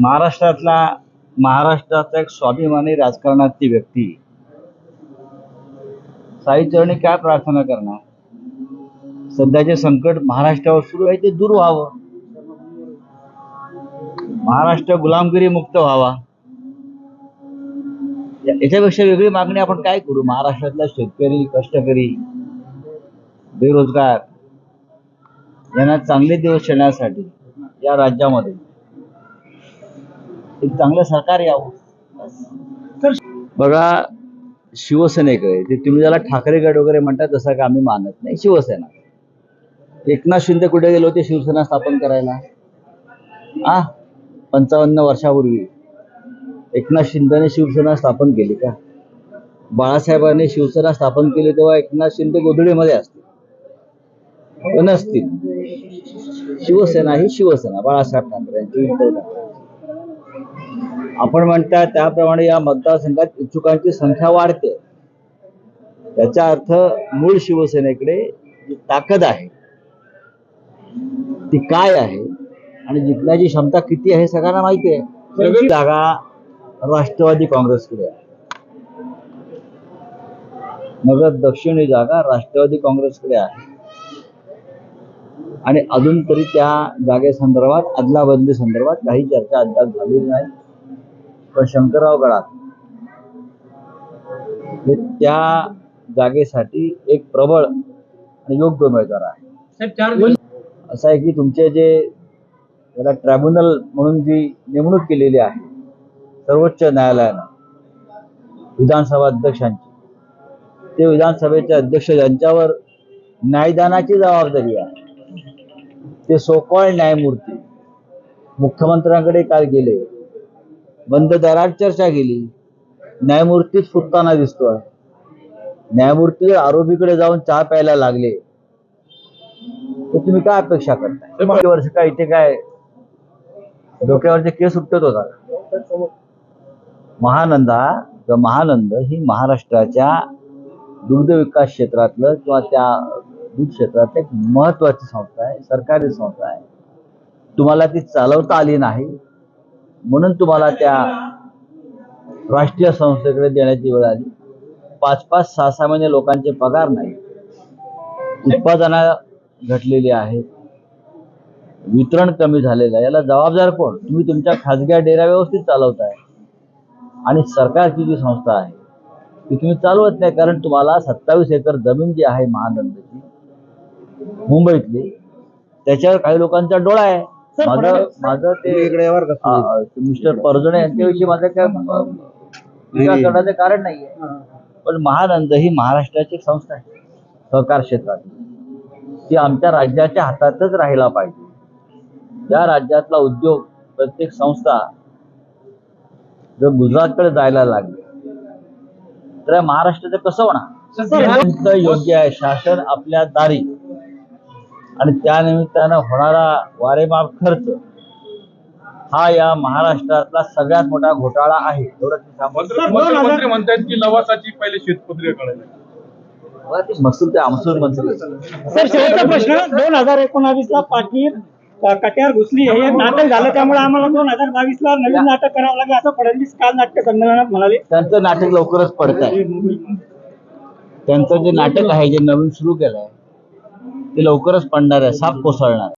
महाराष्ट्रातला महाराष्ट्राचा एक स्वाभिमानी राजकारणातली व्यक्ती. साईचरणी काय प्रार्थना करणार? सध्याचे संकट महाराष्ट्रावर सुरू आहे ते दूर व्हावं. महाराष्ट्र गुलामगिरी मुक्त व्हावा. याच्यापेक्षा वेगळी मागणी आपण काय करू? महाराष्ट्रातला शेतकरी कष्टकरी बेरोजगार यांना चांगले दिवस येण्यासाठी या राज्यामध्ये एक चांगलं सरकार यावं. तर बघा शिवसेनेकडे ते तुम्ही ज्याला ठाकरे गट वगैरे म्हणतात तसं का आम्ही मानत नाही. शिवसेना. एकनाथ शिंदे कुठे गेले होते शिवसेना स्थापन करायला? आ? पंचावन्न वर्षापूर्वी. एकनाथ शिंदेने शिवसेना स्थापन केली का? बाळासाहेबांनी शिवसेना स्थापन केली तेव्हा एकनाथ शिंदे गोधडीमध्ये असतील. पण नसतील शिवसेना ही शिवसेना. बाळासाहेब ठाकरे यांची उद्धव ठाकरे आपण म्हणता त्याप्रमाणे या मतदारसंघात इच्छुकांची संख्या वाढते. याचा अर्थ मूळ शिवसेनेकडे जी ताकद आहे ती काय आहे आणि जिंकण्याची क्षमता किती आहे सगळ्यांना माहिती आहे. जागा राष्ट्रवादी काँग्रेसकडे आहे. नगर दक्षिण ही जागा राष्ट्रवादी काँग्रेसकडे आहे. आणि अजून तरी त्या जागेसंदर्भात अदलाबदली संदर्भात काही चर्चा अद्याप झालेली नाही. पण शंकरराव गडाख हे त्या जागेसाठी एक प्रबळ आणि योग्य उमेदवार आहे. असं आहे की तुमचे जे याला ट्रायब्युनल म्हणून जी नेमणूक केलेली आहे सर्वोच्च न्यायालयानं विधानसभा अध्यक्षांची ते विधानसभेचे अध्यक्ष ज्यांच्यावर न्यायदानाची जबाबदारी आहे ते सोकॉळ न्यायमूर्ती मुख्यमंत्र्यांकडे काल गेले. बंद दारात चर्चा केली. न्यायमूर्तीच फुटताना दिसतोय. न्यायमूर्ती आरोपीकडे जाऊन चहा प्यायला लागले. तर तुम्ही काय अपेक्षा करताय? वर्षी काय इथे काय डोक्यावरचे केस उठत होता? महानंदा किंवा महानंद ही महाराष्ट्राच्या दुग्ध विकास क्षेत्रातलं किंवा त्या दूध क्षेत्रात एक महत्वाची संस्था आहे सरकारी संस्था आहे. तुम्हाला ती चालवता आली नाही. म्हणून तुम्हाला त्या राष्ट्रीय संस्थेकडे देण्याची वेळ आली. पाच पाच सहा सहा महिने लोकांचे पगार नाही. उत्पादना घटलेली आहेत वितरण कमी झालेलं आहे. याला जबाबदार कोण? तुम्ही तुमच्या खाजग्या डेऱ्या व्यवस्थित चालवताय. आणि सरकारची जी संस्था आहे ती तुम्ही चालवत नाही कारण तुम्हाला सत्तावीस एकर जमीन जी आहे महानंदची मुंबईतली त्याच्यावर काही लोकांचा डोळा आहे. माझं माझं ते मिस्टर परजणे यांच्याविषयी माझं काय टीका करण्याचं कारण नाहीये. पण महानंद ही महाराष्ट्राची एक संस्था आहे. सहकार क्षेत्रात. ती आमच्या राज्याच्या हातातच राहिला पाहिजे. त्या राज्यातला उद्योग प्रत्येक संस्था जर गुजरातकडे जायला लागली तर या महाराष्ट्राचं कसं होणार? योग्य आहे. शासन आपल्या दारी आणि त्या निमित्तानं होणारा वारेमाप खर्च हा या महाराष्ट्रातला सगळ्यात मोठा घोटाळा आहे. एवढंच मी सांगू. मंत्री मंत्री- मंत्री म्हणतायत की लवासाची पहिले शेतपत्रिका काढायला बघा, ते सर शेवटचा प्रश्न. दोन हजार एकोणावीस ला पाटील कट्यार घुसली. हे एक नाटक झालं. त्यामुळे आम्हाला दोन हजार बावीस ला नवीन नाटक करावं लागेल असं फडणवीस काल नाट्य संमेलनात म्हणाले. त्यांचं नाटक लवकरच पडत आहे त्यांचं जे नाटक आहे जे नवीन सुरू केलंय ते लवकरच पडणार आहे साप कोसळणार आहे.